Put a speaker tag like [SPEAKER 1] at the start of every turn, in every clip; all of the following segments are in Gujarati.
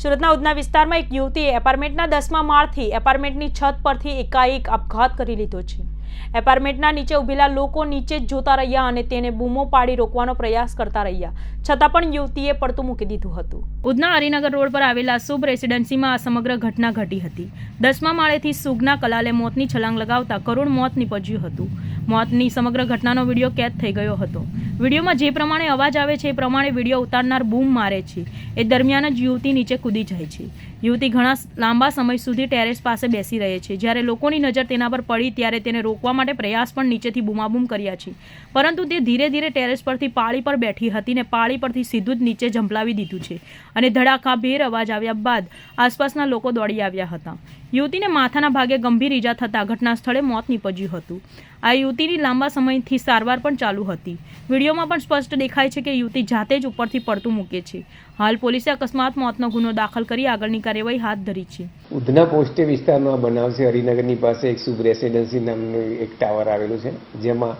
[SPEAKER 1] સુરતના ઉધના વિસ્તારમાં એક યુવતીએ એપાર્ટમેન્ટના દસમા માળથી એપાર્ટમેન્ટની છત પરથી એકાએક આપઘાત કરી લીધો છે. એપાર્ટમેન્ટના નીચે ઊભેલા લોકો નીચે જ જોતા રહ્યા અને તેને બૂમો પાડી રોકવાનો પ્રયાસ કરતા રહ્યા, છતાં પણ યુવતીએ પડતું મૂકી દીધું હતું. ઉધના હરિનગર રોડ પર આવેલા શુભ રેસિડેન્સીમાં આ સમગ્ર ઘટના ઘટી હતી. દસમા માળેથી સુગના કલાલે મોતની છલાંગ લગાવતા કરુણ મોત નીપજ્યું હતું. મોતની સમગ્ર ઘટનાનો વીડિયો કેદ થઈ ગયો હતો. વિડીયોમાં જે પ્રમાણે અવાજ આવે છે એ પ્રમાણે વીડિયો ઉતારનાર બૂમ મારે છે. એ દરમિયાન જ યુવતી નીચે કૂદી જાય છે. યુવતી ઘણા લાંબા સમય સુધી ટેરેસ પાસે બેસી રહે છે. જ્યારે લોકોની નજર તેના પર પડી ત્યારે તેને રોકવા માટે પ્રયાસ પણ નીચેથી બૂમાબૂમ કર્યા છે. પરંતુ તે ધીરે ધીરે ટેરેસ પરથી પાળી પર બેઠી હતી ને પાળી પરથી સીધું જ નીચે ઝંપલાવી દીધું છે અને ધડાકાભેર અવાજ આવ્યા બાદ આસપાસના લોકો દોડી આવ્યા હતા. યુવતીને માથાના ભાગે ગંભીર ઈજા થતાં ઘટના સ્થળે મોત નીપજ્યું હતું. આ યુવતીની લાંબા સમયથી સારવાર પણ ચાલુ હતી. વિડીયોમાં પણ સ્પષ્ટ દેખાય છે કે યુવતી જાતે જ ઉપરથી પડતું મૂકે છે. હાલ પોલીસે અકસ્માત મોતનો ગુનો દાખલ કરી આગળની કાર્યવાહી હાથ ધરી છે.
[SPEAKER 2] ઉધના પોસ્ટે વિસ્તારમાં બનાવ છે. હરિનગરની પાસે એક શુભ રેસિડેન્સી નામનું એક ટાવર આવેલું છે, જેમાં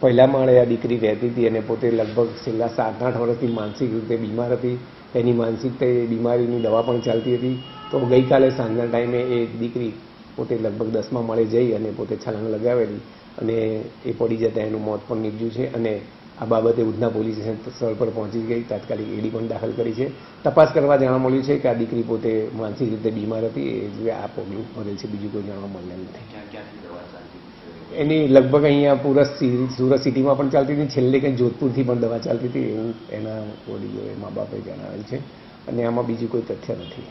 [SPEAKER 2] પહેલા માળે આ દીકરી રહેતી હતી અને પોતે લગભગ છેલ્લા સાત આઠ વર્ષથી માનસિક રીતે બીમાર હતી. એની માનસિક બીમારીની દવા પણ ચાલતી હતી. તો ગઈકાલે સાંજના ટાઈમે એ દીકરી પોતે લગભગ દસમા માળે જઈ અને પોતે છલાંગ લગાવેલી અને એ પડી જતાં એનું મોત પણ નીપજ્યું છે અને આ બાબતે ઉધના પોલીસ સ્થળ પર પહોંચી ગઈ. તાત્કાલિક એડી પણ દાખલ કરી છે. તપાસ કરવા જાણવા મળ્યું છે કે આ દીકરી પોતે માનસિક રીતે બીમાર હતી. એ જ આ પગલું ભરેલ છે બીજું કોઈ જાણવા મળેલ નથી. એની લગભગ અહીંયા પૂરા સુરત સિટીમાં પણ ચાલતી હતી. છેલ્લે કંઈ જોધપુરથી પણ દવા ચાલતી હતી. એવું એના ઓડિયો મા બાપે જણાવેલ છે. અને આમાં બીજું કોઈ તથ્ય નથી.